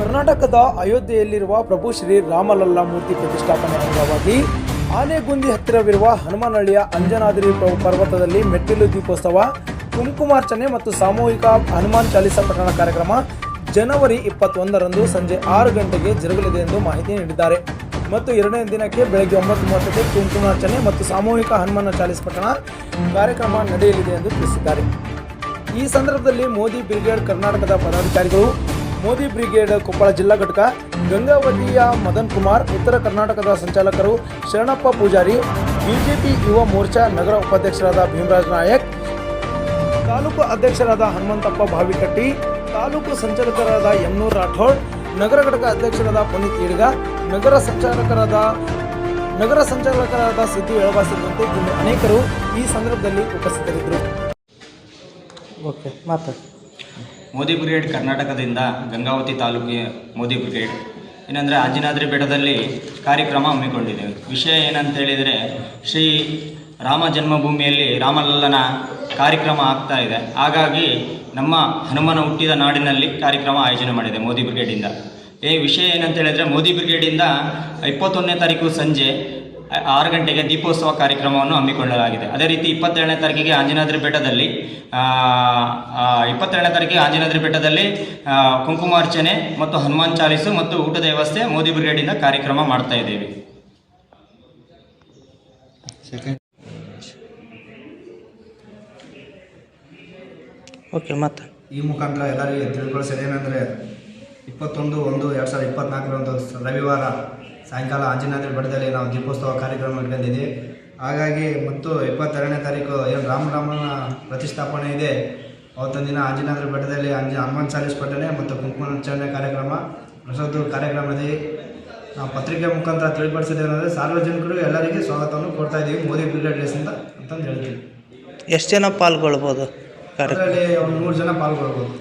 ಕರ್ನಾಟಕದ ಅಯೋಧ್ಯೆಯಲ್ಲಿರುವ ಪ್ರಭು ಶ್ರೀ ರಾಮಲಲ್ಲಾ ಮೂರ್ತಿ ಪ್ರತಿಷ್ಠಾಪನೆ ಅಂಗವಾಗಿ ಆನೆಗುಂದಿ ಹತ್ತಿರವಿರುವ ಹನುಮನಹಳ್ಳಿಯ ಅಂಜನಾದ್ರಿ ಪರ್ವತದಲ್ಲಿ ಮೆಟ್ಟಿಲು ದೀಪೋತ್ಸವ, ಕುಂಕುಮಾರ್ಚನೆ ಮತ್ತು ಸಾಮೂಹಿಕ ಹನುಮಾನ್ ಚಾಲಿಸಾ ಪಠಣ ಕಾರ್ಯಕ್ರಮ ಜನವರಿ ಇಪ್ಪತ್ತೊಂದರಂದು ಸಂಜೆ ಆರು ಗಂಟೆಗೆ ಜರುಗಲಿದೆ ಎಂದು ಮಾಹಿತಿ ನೀಡಿದ್ದಾರೆ. ಮತ್ತು ಎರಡನೇ ದಿನಕ್ಕೆ ಬೆಳಗ್ಗೆ ಒಂಬತ್ತು ಮೂವತ್ತಕ್ಕೆ ಕುಂಕುಮಾರ್ಚನೆ ಮತ್ತು ಸಾಮೂಹಿಕ ಹನುಮಾನ ಚಾಲಿಸ್ ಪಠಣ ಕಾರ್ಯಕ್ರಮ ನಡೆಯಲಿದೆ ಎಂದು ತಿಳಿಸಿದ್ದಾರೆ. ಈ ಸಂದರ್ಭದಲ್ಲಿ ಮೋದಿ ಬ್ರಿಗೇಡ್ ಕರ್ನಾಟಕದ ಪದಾಧಿಕಾರಿಗಳು ಮೋದಿ ಬ್ರಿಗೇಡ್ ಕೊಪ್ಪಳ ಜಿಲ್ಲಾ ಘಟಕ, ಗಂಗಾವತಿಯ ಮದನ್ ಕುಮಾರ್ ಉತ್ತರ ಕರ್ನಾಟಕದ ಸಂಚಾಲಕರು, ಶರಣಪ್ಪ ಪೂಜಾರಿ, ಬಿಜೆಪಿ ಯುವ ಮೋರ್ಚಾ ನಗರ ಉಪಾಧ್ಯಕ್ಷರಾದ ಭೀಮರಾಜ್ ನಾಯಕ್, ತಾಲೂಕು ಅಧ್ಯಕ್ಷರಾದ ಹನುಮಂತಪ್ಪ ಭಾವಿಕಟ್ಟಿ ತಾಲೂಕು ಸಂಚಾಲಕರಾದ ಯಮ್ನೂರ್ ರಾಠೋಡ್, ನಗರ ಘಟಕ ಅಧ್ಯಕ್ಷರಾದ ಪುನೀತ್ ಈಡ್ಗ ನಗರ ಸಂಚಾಲಕರಾದ ನಗರ ಸಂಚಾಲಕರಾದ ಸಿದ್ದು ಎಳವಾ ಸೇರಿದಂತೆ ಇನ್ನು ಅನೇಕರು ಈ ಸಂದರ್ಭದಲ್ಲಿ ಉಪಸ್ಥಿತರಿದ್ದರು. ಓಕೆ, ಮಾತಾಡಿ. ಮೋದಿ ಬ್ರಿಗೇಡ್ ಕರ್ನಾಟಕದಿಂದ ಗಂಗಾವತಿ ತಾಲೂಕಿನ ಮೋದಿ ಬ್ರಿಗೇಡ್. ಏನಂದರೆ ಆಂಜನಾದ್ರಿ ಬೆಟ್ಟದಲ್ಲಿ ಕಾರ್ಯಕ್ರಮ ಹಮ್ಮಿಕೊಂಡಿದೆ. ವಿಷಯ ಏನಂತ ಹೇಳಿದರೆ ಶ್ರೀ ರಾಮ ಜನ್ಮಭೂಮಿಯಲ್ಲಿ ರಾಮಲಲ್ಲನ ಕಾರ್ಯಕ್ರಮ ಆಗ್ತಾ ಇದೆ. ಹಾಗಾಗಿ ನಮ್ಮ ಹನುಮನ ಹುಟ್ಟಿದ ನಾಡಿನಲ್ಲಿ ಕಾರ್ಯಕ್ರಮ ಆಯೋಜನೆ ಮಾಡಿದೆ ಮೋದಿ ಬ್ರಿಗೇಡಿಂದ ಈ ವಿಷಯ ಏನಂತ ಹೇಳಿದರೆ ಮೋದಿ ಬ್ರಿಗೇಡಿಂದ ಇಪ್ಪತ್ತೊಂದನೇ ತಾರೀಕು ಸಂಜೆ ಆರು ಗಂಟೆಗೆ ದೀಪೋತ್ಸವ ಕಾರ್ಯಕ್ರಮವನ್ನು ಹಮ್ಮಿಕೊಳ್ಳಲಾಗಿದೆ. ಅದೇ ರೀತಿ ಇಪ್ಪತ್ತೆರಡನೇ ತಾರೀಕಿಗೆ ಆಂಜನಾದ್ರಿ ಬೆಟ್ಟದಲ್ಲಿ ಇಪ್ಪತ್ತೆರಡನೇ ತಾರೀಕಿಗೆ ಆಂಜನಾದ್ರಿ ಬೆಟ್ಟದಲ್ಲಿ ಕುಂಕುಮಾರ್ಚನೆ ಮತ್ತು ಹನುಮಾನ್ ಚಾಲಿಸು ಮತ್ತು ಊಟದ ವ್ಯವಸ್ಥೆ ಮೋದಿ ಬ್ರಿಗೇಡಿಂದ ಕಾರ್ಯಕ್ರಮ ಮಾಡ್ತಾ ಇದ್ದೇವೆ. ಓಕೆ ಮತ್ತೆ? ಈ ಮುಖಾಂತರ ಎಲ್ಲರಿಗೆ ತಿಳ್ಕೊಳ್ಸೋದೇನೆಂದರೆ ಇಪ್ಪತ್ತೊಂದು ಒಂದು ಎರಡು ಸಾವಿರದ ಇಪ್ಪತ್ತ್ನಾಲ್ಕರ ಒಂದು ರವಿವಾರ ಸಾಯಂಕಾಲ ಆಂಜನಾದ್ರಿ ಬೆಟ್ಟದಲ್ಲಿ ನಾವು ದೀಪೋತ್ಸವ ಕಾರ್ಯಕ್ರಮ ಇಟ್ಕೊಂಡಿದ್ದೀವಿ ಹಾಗಾಗಿ ಮತ್ತು ಇಪ್ಪತ್ತೆರಡನೇ ತಾರೀಕು ಏನು ರಾಮರಾಮನ ಪ್ರತಿಷ್ಠಾಪನೆ ಇದೆ. ಅವತ್ತೊಂದು ದಿನ ಆಂಜನಾದ್ರಿ ಬೆಟ್ಟದಲ್ಲಿ ಅಂಜ ಹನುಮಾನ್ ಚಾಲೀಸ್ ಪಠನೆ ಮತ್ತು ಕುಂಕುಮಾರ್ಚನೆ ಕಾರ್ಯಕ್ರಮ ಪ್ರಸಾದ ಕಾರ್ಯಕ್ರಮದಲ್ಲಿ ನಾವು ಪತ್ರಿಕೆ ಮುಖಾಂತರ ತಿಳಿಪಡಿಸಿದ್ದೇನೆಂದರೆ ಸಾರ್ವಜನಿಕರು ಎಲ್ಲರಿಗೆ ಸ್ವಾಗತವನ್ನು ಕೊಡ್ತಾ ಇದ್ದೀವಿ ಮೋದಿ ಪೀರಿಯಡ್ ಡೇಸ್ ಅಂತ ಅಂತಂದು ಹೇಳ್ತೀವಿ. ಎಷ್ಟು ಜನ ಪಾಲ್ಗೊಳ್ಬೋದು ಅದರಲ್ಲಿ ಒಂದು ನೂರು ಜನ ಪಾಲ್ಗೊಳ್ಬೋದು.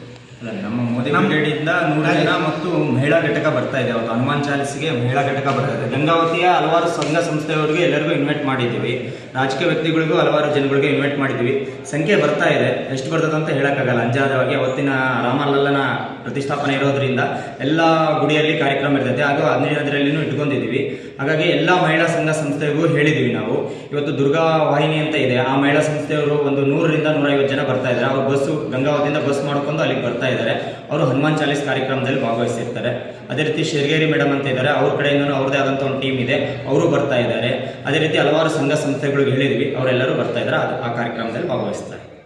ನಮ್ಮ ಮೋದಿ ಬ್ರಿಗೇಡಿಂದ ನೂರು ಜನ ಮತ್ತು ಮಹಿಳಾ ಘಟಕ ಬರ್ತಾ ಇದೆ. ಅವತ್ತು ಹನುಮಾನ್ ಚಾಲಿಸಿಗೆ ಮಹಿಳಾ ಘಟಕ ಬರ್ತಾ ಇದೆ. ಗಂಗಾವತಿಯ ಹಲವಾರು ಸಂಘ ಸಂಸ್ಥೆಯವರಿಗೆ ಎಲ್ಲರಿಗೂ ಇನ್ವೈಟ್ ಮಾಡಿದ್ದೀವಿ. ರಾಜಕೀಯ ವ್ಯಕ್ತಿಗಳಿಗೂ ಹಲವಾರು ಜನಗಳಿಗೆ ಇನ್ವೈಟ್ ಮಾಡಿದ್ವಿ. ಸಂಖ್ಯೆ ಬರ್ತಾ ಇದೆ. ಎಷ್ಟು ಬರ್ತದೆ ಅಂತ ಹೇಳೋಕ್ಕಾಗಲ್ಲ. ಅಂಜಾದವಾಗಿ ಅವತ್ತಿನ ರಾಮಲಲ್ಲನ ಪ್ರತಿಷ್ಠಾಪನೆ ಇರೋದ್ರಿಂದ ಎಲ್ಲ ಗುಡಿಯಲ್ಲಿ ಕಾರ್ಯಕ್ರಮ ಇರ್ತೈತೆ. ಹಾಗೂ ಹದಿನೈದರಲ್ಲಿನೂ ಇಟ್ಕೊಂಡಿದ್ದೀವಿ. ಹಾಗಾಗಿ ಎಲ್ಲ ಮಹಿಳಾ ಸಂಘ ಸಂಸ್ಥೆಗೂ ಹೇಳಿದ್ದೀವಿ ನಾವು. ಇವತ್ತು ದುರ್ಗಾ ವಾಹಿನಿ ಅಂತ ಇದೆ. ಆ ಮಹಿಳಾ ಸಂಸ್ಥೆಯವರು ಒಂದು ನೂರರಿಂದ ನೂರೈವತ್ತು ಜನ ಬರ್ತಾ ಇದ್ದಾರೆ. ಅವರು ಬಸ್ಸು ಗಂಗಾವತಿಯಿಂದ ಬಸ್ ಮಾಡ್ಕೊಂಡು ಅಲ್ಲಿಗೆ ಬರ್ತಾ ಇದ್ದಾರೆ. ಅವರು ಹನುಮಾನ್ ಚಾಲೀಸ್ ಕಾರ್ಯಕ್ರಮದಲ್ಲಿ ಭಾಗವಹಿಸಿರ್ತಾರೆ. ಅದೇ ರೀತಿ ಶೇರ್ಗೇರಿ ಮೇಡಮ್ ಅಂತ ಇದ್ದಾರೆ. ಅವ್ರ ಕಡೆಯಿಂದ ಅವ್ರದ್ದೇ ಆದಂಥ ಒಂದು ಟೀಮ್ ಇದೆ. ಅವರು ಬರ್ತಾ ಇದ್ದಾರೆ. ಅದೇ ರೀತಿ ಹಲವಾರು ಸಂಘ ಸಂಸ್ಥೆಗಳಿಗೆ ಹೇಳಿದ್ವಿ ಅವರೆಲ್ಲರೂ ಬರ್ತಾ ಇದ್ದಾರೆ ಆ ಕಾರ್ಯಕ್ರಮದಲ್ಲಿ ಭಾಗವಹಿಸ್ತಾರೆ.